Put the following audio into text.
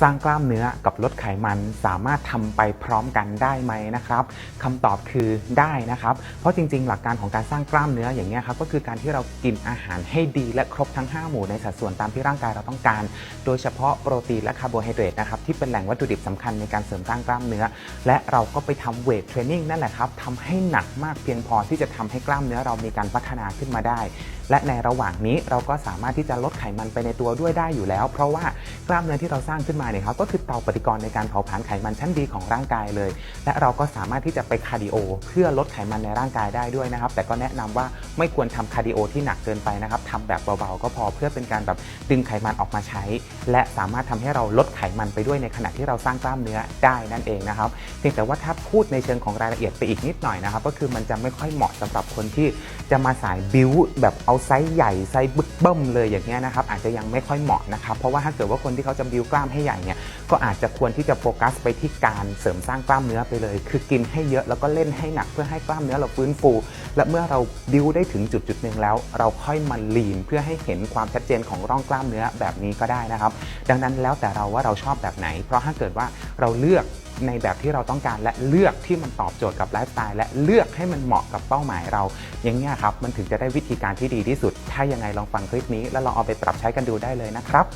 สร้างกล้ามเนื้อกับลดไขมันสามารถทำไปพร้อมกันได้ไหมนะครับคำตอบคือได้นะครับ เพราะจริง ๆ หลักการของการสร้างกล้ามเนื้ออย่างนี้ยครับก็คือการที่เรากินอาหารให้ดีและครบทั้ง 5 หมู่ในสัดส่วนตามที่ร่างกายเราต้องการ โดยเฉพาะโปรตีนและคาร์โบไฮเดรตนะครับที่เป็นแหล่งวัตถุดิบสำคัญในการเสริมสร้างกล้ามเนื้อ และเราก็ไปทำเวทเทรนนิ่งนั่นแหละครับทำให้หนักมากเพียงพอที่จะทำให้กล้ามเนื้อเรามีการพัฒนาขึ้นมาได้ และในระหว่างนี้เราก็สามารถที่จะลดไขมันไปในตัวด้วยได้อยู่แล้ว เพราะว่า กล้ามเนื้อที่เราสร้างขึ้นมาเนี่ยครับก็คือเตาปฏิกรณ์ในการเผาผลาญไขมันชั้นดีของร่างกายเลย และเราก็สามารถที่จะไปคาร์ดิโอเพื่อลดไขมันในร่างกายได้ด้วยนะครับ แต่ก็แนะนำว่าไม่ควรทำคาร์ดิโอที่หนักเกินไปนะครับทำแบบเบาๆก็พอเพื่อเป็นการแบบดึงไขมันออกมาใช้ และสามารถทำให้เราลดไขมันไปด้วยในขณะที่เราสร้างกล้ามเนื้อได้นั่นเองนะครับเพียงแต่ว่าถ้าพูดในเชิงของรายละเอียดไปอีกนิดหน่อยนะครับ ก็คือมันจะไม่ค่อยเหมาะสำหรับคนที่จะมาสายบิวแบบเอาไซส์ใหญ่ไซส์บึกเบิ้มเลยอย่างเงี้ยนะครับอาจจะยังไม่ค่อยเหมาะนะครับเพราะว่าถ้าเกิดว่าคนที่เขาจะบิวกล้ามให้ใหญ่เนี่ยก็อาจจะควรที่จะโฟกัสไปที่การเสริมสร้างกล้ามเนื้อไปเลย คือกินให้เยอะแล้วก็เล่นให้หนักเพื่อให้กล้ามเนื้อเราฟื้นฟู และเมื่อเราบิวได้ถึงจุดจุดหนึ่งแล้ว เราค่อยมาลีนเพื่อให้เห็นความชัดเจนของร่องกล้ามเนื้อแบบนี้ก็ได้นะครับ ดังนั้นแล้วแต่เราว่าเราชอบแบบไหน เพราะถ้าเกิดว่าเราเลือกในแบบที่เราต้องการและเลือกที่มันตอบโจทย์กับไลฟ์สไตล์และเลือกให้มันเหมาะกับเป้าหมายเรา อย่างนี้ครับ มันถึงจะได้วิธีการที่ดีที่สุด ถ้ายังไงลองฟังคลิปนี้ แล้วลองเอาไปปรับใช้กันดูได้เลยนะครับ